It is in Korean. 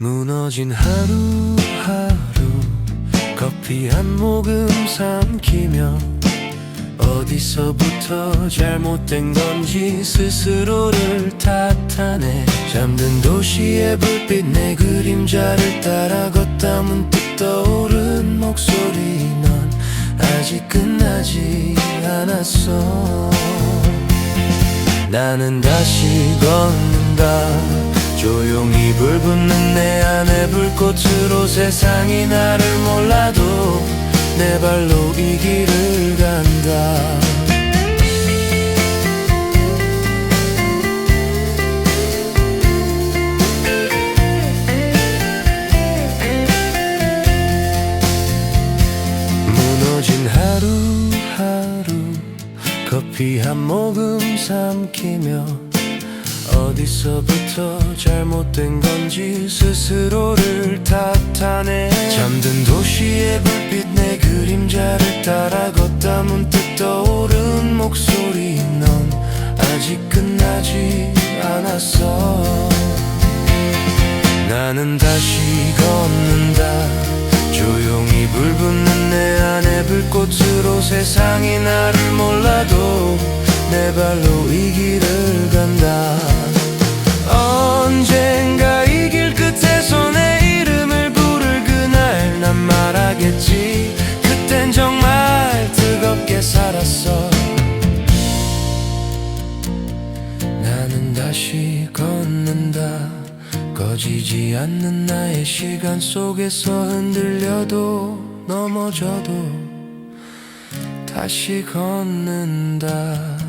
무너진 하루하루 커피 한 모금 삼키며 어디서부터 잘못된 건지 스스로를 탓하네. 잠든 도시의 불빛 내 그림자를 따라 걷다 문득 떠오른 목소리 넌 아직 끝나지 않았어. 나는 다시 걷는다. 조용히 불붙는 내 안의 불꽃으로 세상이 나를 몰라도 내 발로 이 길을 간다. 무너진 하루하루 커피 한 모금 삼키며 어디서부터 잘못된 건지 스스로를 탓하네. 잠든 도시의 불빛 내 그림자를 따라 걷다 문득 떠오른 목소리. 넌 아직 끝나지 않았어. 나는 다시 걷는다. 조용히 불붙는 내 안의 불꽃으로 세상이 나를 몰라도 내 발로 이 길을 살았어 나는 다시 걷는다. 꺼지지 않는 나의 시간 속에서 흔들려도 넘어져도 다시 걷는다